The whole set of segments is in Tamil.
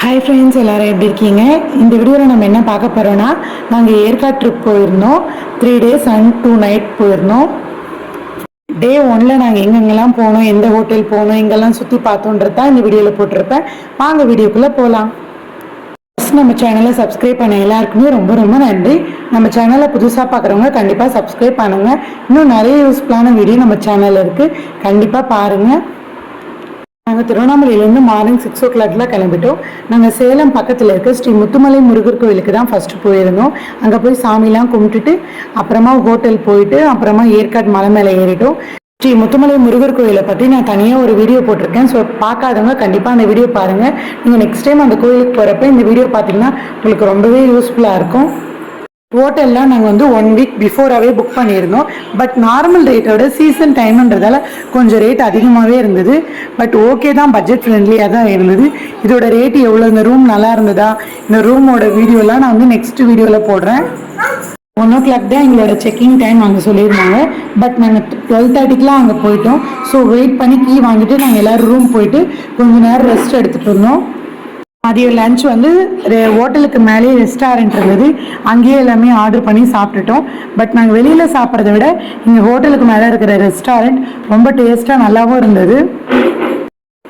ஹாய் ஃப்ரெண்ட்ஸ் எல்லாரும் எப்படி இருக்கீங்க? இந்த வீடியோவில் நம்ம என்ன பார்க்க போகிறோன்னா நாங்கள் ஏற்காடு ட்ரிப் போயிருந்தோம். Three days and two night போயிருந்தோம். டே ஒன்ல நாங்கள் எங்கெங்கெல்லாம் போனோம் எந்த ஹோட்டல் போனோம் எங்கெல்லாம் சுற்றி பார்த்தோன்றது தான் இந்த வீடியோவில் போட்டிருப்பேன். வாங்க வீடியோக்குள்ளே போகலாம் ஃபஸ்ட் நம்ம சேனலை சப்ஸ்கிரைப் பண்ண எல்லாருக்குமே ரொம்ப ரொம்ப நன்றி. நம்ம சேனலை புதுசாக பார்க்குறவங்க கண்டிப்பாக சப்ஸ்கிரைப் பண்ணுங்கள் இன்னும் நிறைய யூஸ்ஃபுல்லான வீடியோ நம்ம சேனலில் இருக்குது கண்டிப்பாக பாருங்கள் நாங்கள் திருவண்ணாமலையிலேருந்து மார்னிங் சிக்ஸ் ஓ கிளாக்லாம் கிளம்பிட்டோம். நாங்கள் சேலம் பக்கத்தில் இருக்க ஸ்ரீ முத்துமலை முருகர் கோயிலுக்கு தான் ஃபஸ்ட்டு போயிருந்தோம். அங்கே போய் சாமிலாம் கும்பிட்டுட்டு அப்புறமா ஹோட்டல் போயிட்டு அப்புறமா ஏற்காடு மலை மேலே ஏறிட்டோம். ஸ்ரீ முத்துமலை முருகர் கோயிலை பற்றி நான் தனியாக ஒரு வீடியோ போட்டிருக்கேன். ஸோ பார்க்காதவங்க கண்டிப்பாக அந்த வீடியோ பாருங்கள் நீங்கள் நெக்ஸ்ட் டைம் அந்த கோயிலுக்கு போகிறப்ப இந்த வீடியோ பார்த்தீங்கன்னா உங்களுக்கு ரொம்பவே யூஸ்ஃபுல்லாக இருக்கும். ஹோட்டல்லாம் நாங்கள் வந்து ஒன் வீக் பிஃபோராகவே புக் பண்ணியிருந்தோம். பட் நார்மல் ரேட்டோட சீசன் டைம்ன்றதால கொஞ்சம் ரேட் அதிகமாகவே இருந்தது. பட் ஓகே தான் பட்ஜெட் ஃப்ரெண்ட்லியாக தான் இருந்தது. இதோட ரேட் எவ்வளோ இந்த ரூம் நல்லா இருந்ததா? இந்த ரூமோட வீடியோலாம் நான் வந்து நெக்ஸ்ட் வீடியோவில் போடுறேன். ஒன் ஓ கிளாக் தான் எங்களோட செக்கிங் டைம் அங்கே சொல்லியிருந்தாங்க. பட் நாங்கள் டுவெல் தேர்ட்டிக்கெலாம் அங்கே போயிட்டோம். ஸோ வெயிட் பண்ணி கீ வாங்கிட்டு நாங்கள் எல்லோரும் ரூம் போயிட்டு கொஞ்ச நேரம் ரெஸ்ட் எடுத்துகிட்டு இருந்தோம் மதியம் லஞ்ச் வந்து ரெ- ஹோட்டலுக்கு மேலேயே ரெஸ்டாரண்ட் இருந்தது. அங்கேயே எல்லாமே ஆர்டர் பண்ணி சாப்பிட்டுட்டோம். பட் நாங்கள் வெளியில் சாப்பிட்றத விட இங்கே ஹோட்டலுக்கு மேலே இருக்கிற ரெஸ்டாரண்ட் ரொம்ப டேஸ்ட்டாக நல்லாவும் இருந்தது.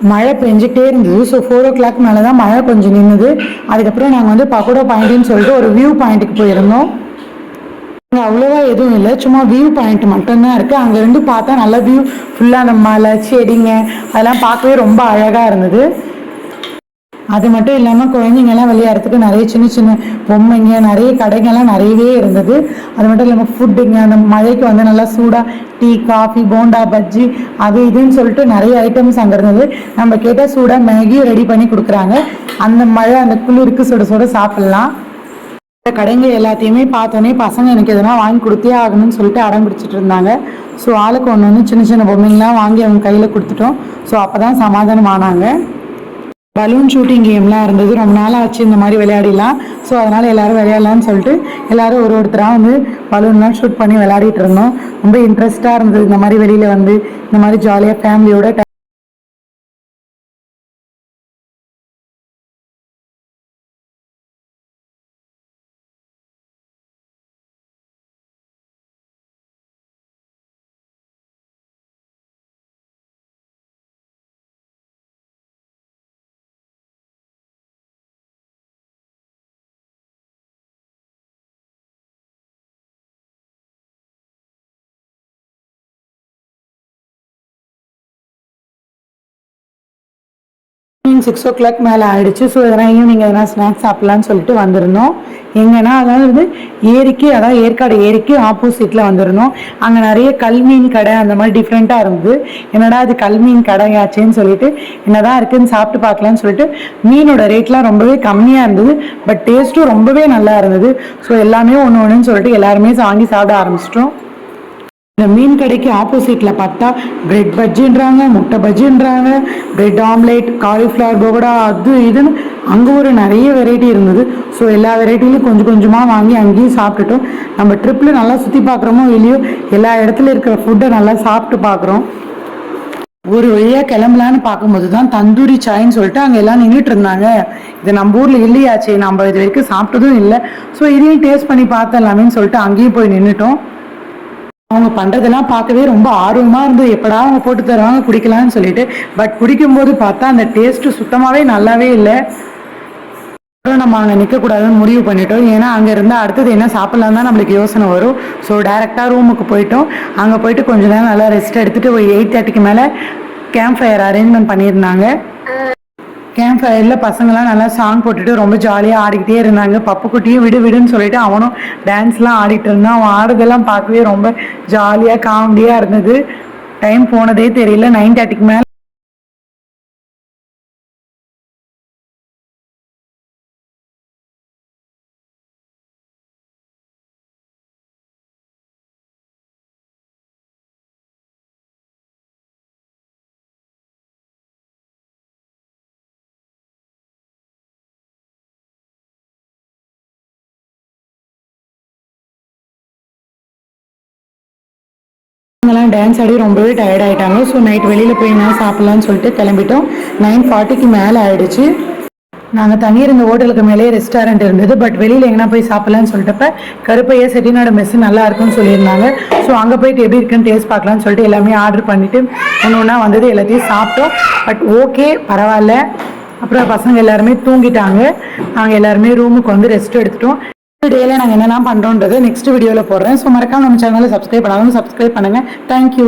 மழை பெஞ்சிட்டே இருந்தது. ஸோ ஃபோர் ஓ கிளாக் மேலே தான் மழை கொஞ்சம் நின்றுது அதுக்கப்புறம் நாங்கள் வந்து பக்கோடா பாயிண்ட்டுன்னு சொல்லிட்டு ஒரு வியூ பாயிண்ட்டுக்கு போயிருந்தோம். அங்கே அவ்வளோவா எதுவும் இல்லை. சும்மா வியூ பாயிண்ட் மட்டும்தான் இருக்குது அங்கேருந்து பார்த்தா நல்ல வியூ ஃபுல்லாக அந்த மலை செடிங்க அதெல்லாம் பார்க்கவே ரொம்ப அழகாக இருந்தது. அது மட்டும் இல்லாமல் குழந்தைங்கெல்லாம் விளையாடுறதுக்கு நிறைய சின்ன சின்ன பொம்மைங்க நிறைய கடைங்கள்லாம் நிறையவே இருந்தது. அது மட்டும் இல்லாமல் ஃபுட்டுங்க அந்த மழைக்கு வந்து நல்லா சூடாக டீ காஃபி போண்டா பஜ்ஜி அது இதுன்னு சொல்லிட்டு நிறைய ஐட்டம்ஸ் அங்கே இருந்தது. நம்ம கேட்டால் சூடாக மேகியும் ரெடி பண்ணி கொடுக்குறாங்க. அந்த மழை அந்த குளிருக்கு சுட சுட சாப்பிட்லாம். இந்த கடைங்க எல்லாத்தையுமே பார்த்தோன்னே பசங்க எனக்கு எதனா வாங்கி கொடுத்தே ஆகணும்னு சொல்லிட்டு அடம் பிடிச்சிட்டு இருந்தாங்க. ஸோ ஆளுக்கு ஒன்று ஒன்று சின்ன சின்ன பொம்மைங்களாம் வாங்கி அவங்க கையில் கொடுத்துட்டோம். ஸோ அப்போ தான் சமாதானம் ஆனாங்க பலூன் ஷூட்டிங் கேம்லாம் இருந்தது. ரொம்ப நாளாக ஆச்சு இந்த மாதிரி விளையாடிலாம். ஸோ அதனால் எல்லாரும் விளையாடலாம்னு சொல்லிட்டு எல்லாரும் ஒரு ஒருத்தராக வந்து பலூன்லாம் ஷூட் பண்ணி விளையாடிட்டு இருந்தோம். ரொம்ப இன்ட்ரெஸ்ட்டாக இருந்தது இந்த மாதிரி வெளியில் வந்து. இந்த மாதிரி ஜாலியாக ஃபேமிலியோட ஈவினிங் சிக்ஸ் ஓ கிளாக் மேலே ஆயிடுச்சு. ஸோ எதனா ஈவினிங் எதனா ஸ்நாக்ஸ் சாப்பிட்லான்னு சொல்லிட்டு வந்திருந்தோம். எங்கன்னா அதாவது ஏரிக்கு அதான் ஏற்காடு ஏரிக்கு ஆப்போசிட்டில் வந்திருந்தோம். அங்கே நிறைய கல்மீன் கடை அந்த மாதிரி டிஃப்ரெண்ட்டாக இருந்தது. என்னடா அது கல்மீன் கடையாச்சேன்னு சொல்லிட்டு என்னதான் இருக்குதுன்னு சாப்பிட்டு பார்க்கலான்னு சொல்லிட்டு மீனோட ரேட்லாம் ரொம்பவே கம்மியாக இருந்தது. பட் டேஸ்ட்டும் ரொம்பவே நல்லா இருந்தது. ஸோ எல்லாமே ஒன்று ஒன்றுன்னு சொல்லிட்டு எல்லாருமே வாங்கி சாப்பிட ஆரம்பிச்சிட்டோம். இந்த மீன் கடைக்கு ஆப்போசிட்டில் பார்த்தா பிரெட் பஜ்ஜின்றாங்க முட்டை பஜ்ஜின்றாங்க பிரெட் ஆம்லேட் காலிஃப்ளவர் பகோடா அது இதுன்னு அங்கே ஒரு நிறைய வெரைட்டி இருந்தது. ஸோ எல்லா வெரைட்டிலையும் கொஞ்சம் கொஞ்சமாக வாங்கி அங்கேயும் சாப்பிட்டுட்டோம். நம்ம ட்ரிப்பில் நல்லா சுற்றி பார்க்குறோமோ இல்லையோ எல்லா இடத்துல இருக்கிற ஃபுட்டை நல்லா சாப்பிட்டு பார்க்குறோம். ஒரு வழியாக கிளம்பலான்னு பார்க்கும்போது தான் தந்தூரி சாய்ன்னு சொல்லிட்டு அங்கே எல்லாம் நின்றுட்டு இருந்தாங்க. இது நம்ம ஊரில் இல்லையாச்சே நம்ம இது வரைக்கும் சாப்பிட்டதும் இல்லை. ஸோ இதையும் டேஸ்ட் பண்ணி பார்த்தலாமேன்னு சொல்லிட்டு அங்கேயும் போய் நின்றுட்டோம் அவங்க பண்றதெல்லாம் பார்க்கவே ரொம்ப ஆர்வமா இருந்தது. எப்படா அவங்க போட்டு தருவாங்க குடிக்கலாம்னு சொல்லிட்டு. பட் குடிக்கும்போது பார்த்தா அந்த டேஸ்ட் சுத்தமாவே நல்லாவே இல்லை. அப்புறம் நம்ம அங்கே நிற்கக்கூடாதுன்னு முடிவு பண்ணிட்டோம். ஏன்னா அங்கே இருந்தால் அடுத்தது என்ன சாப்பிட்லாம் தான் நம்மளுக்கு யோசனை வரும். ஸோ டேரெக்டாக ரூமுக்கு போயிட்டோம். அங்கே போயிட்டு கொஞ்ச நேரம் நல்லா ரெஸ்ட் எடுத்துட்டு ஒரு எயிட் தேர்ட்டிக்கு மேலே கேம்ப் ஃபயர் அரேஞ்ச்மெண்ட் பண்ணியிருந்தாங்க கேம்ப் ஃபயரில் பசங்களாம் நல்லா சாங் போட்டுட்டு ரொம்ப ஜாலியாக ஆடிக்கிட்டே இருந்தாங்க. பப்பு குட்டியும் விடு விடுன்னு சொல்லிட்டு அவனும் டான்ஸ்லாம் ஆடிட்டு இருந்தான். அவன் ஆடுறதெல்லாம் பார்க்கவே ரொம்ப ஜாலியாக காமெடியாக இருந்தது. டைம் போனதே தெரியல. நைன் தேர்ட்டிக்கு மேலே டான்ஸ் ஆடி ரொம்பவே டயர்ட் ஆகிட்டாங்க ஸோ நைட் வெளியில் போய் என்ன சாப்பிட்லான்னு சொல்லிட்டு கிளம்பிட்டோம். நைன் ஃபார்ட்டிக்கு மேலே ஆயிடுச்சு. நாங்கள் தங்கியிருந்த ஹோட்டலுக்கு மேலேயே ரெஸ்டாரண்ட் இருந்தது. பட் வெளியில் எங்கன்னா போய் சாப்பிட்லான்னு சொல்லிட்டப்ப கருப்பையா செட்டிநாடு மெஸ்ஸு நல்லா இருக்குன்னு சொல்லியிருந்தாங்க. ஸோ அங்கே போயிட்டு எப்படி இருக்குன்னு டேஸ்ட் பார்க்கலான்னு சொல்லிட்டு எல்லாமே ஆர்டர் பண்ணிவிட்டு ஒன்று ஒன்றா வந்தது எல்லாத்தையும் சாப்பிட்டோம். பட் ஓகே பரவாயில்ல. அப்புறம் பசங்க எல்லாருமே தூங்கிட்டாங்க. நாங்கள் எல்லாருமே ரூமுக்கு வந்து ரெஸ்ட் எடுத்துட்டோம். டேல நாங்கள் என்னெல்லாம் பண்ணுறோன்றது நெக்ஸ்ட் வீடியோவில் போடுறேன். ஸோ மறக்காம நம்ம சேனலை சப்ஸ்கிரைப் பண்ணாலும் சப்ஸ்கிரைப் பண்ணுங்கள் தேங்க்யூ